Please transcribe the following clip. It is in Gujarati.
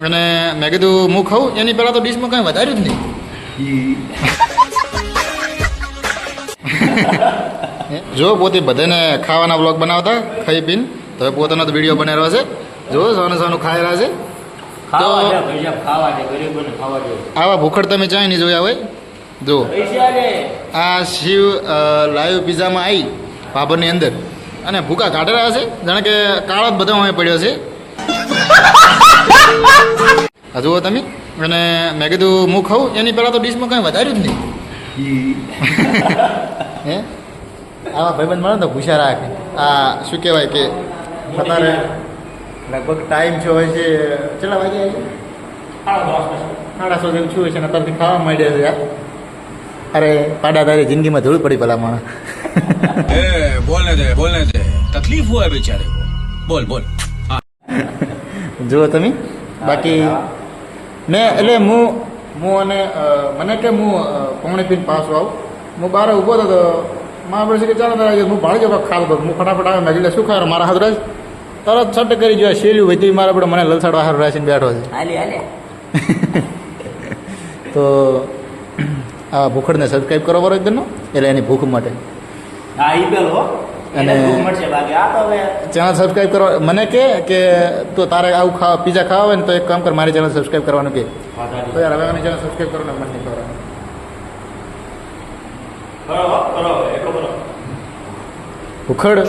અને મેં કીધું હું ખાઉં? એની પહેલાં તો ડીશમાં કંઈ વધાર્યું જ નહીં. જો પોતે બધાને ખાવાના બ્લોગ બનાવતા ખાઈ પીને તો હવે પોતાનો તો વીડિયો બનાવ્યો છે. જો સોનું સોનું ખાઈ રહ્યા છે. તો- આવા ભૂખડ તમે ચાય નહીં જોયા હોય? જો. આ શિવ લાઈવ પીઝામાં આવી ભાભરની અંદર. અને ભૂકા કાઢી રહ્યા છે. જાણે કે કાળો જ બધો અહીં પડ્યો છે. હજુ તમે અને મેં કીધું હું ખાઉં એની પહેલાં તો ડીશમાં કંઈ વધાર્યું જ નહીં. હે? આવા ભાઈબંધ મળે તો ભૂસા રાખે. આ શું કહેવાય કે અત્યારે લગભગ ટાઈમ જો હોય છે કેટલા વાગે સાડા સો જેવું છું છે ને અત્યારથી ખાવા માંડ્યા છે યાર. અરે પાડા તારી જિંદગીમાં ધૂળ પડી પેલા માણસ. એ બોલને દે બોલને દે. તકલીફ હોય બિચારે. બોલ બોલ. જુઓ તમે બાકી મેં એટલે હું હું અને મને કે હું પોણે પીને પાછો આવું. હું બહાર ઊભો હતો તો મારા પાસે કે ચાલો તારા હું ભાળી જવા ખાલ હતો. હું ફટાફટ આવે મેં એટલે શું ખાવાનું? મારા હાથ રાજ તરત છટ કરી જોયા શેલ્યું વધી મારા આપણે મને લલસાડવા હાર રાખીને બેઠો છે. હાલે હાલે. તો આ ભૂખડને સબસ્ક્રાઈબ કરો બરો એકદમ એટલે એની ભૂખ માટે. હા ઈ બેલ હો. અને- ચેનલ સબસ્ક્રાઈબ કરવા મને કે કે તો તારે આવું ખાવા પીઝા ખાવા હોય ને તો એક કામ કર મારી ચેનલ સબસ્ક્રાઈબ કરવાનું કે. તો યાર હવે ચેનલ સબસ્ક્રાઈબ કરવાનું મને નહીં કરવાનું કરો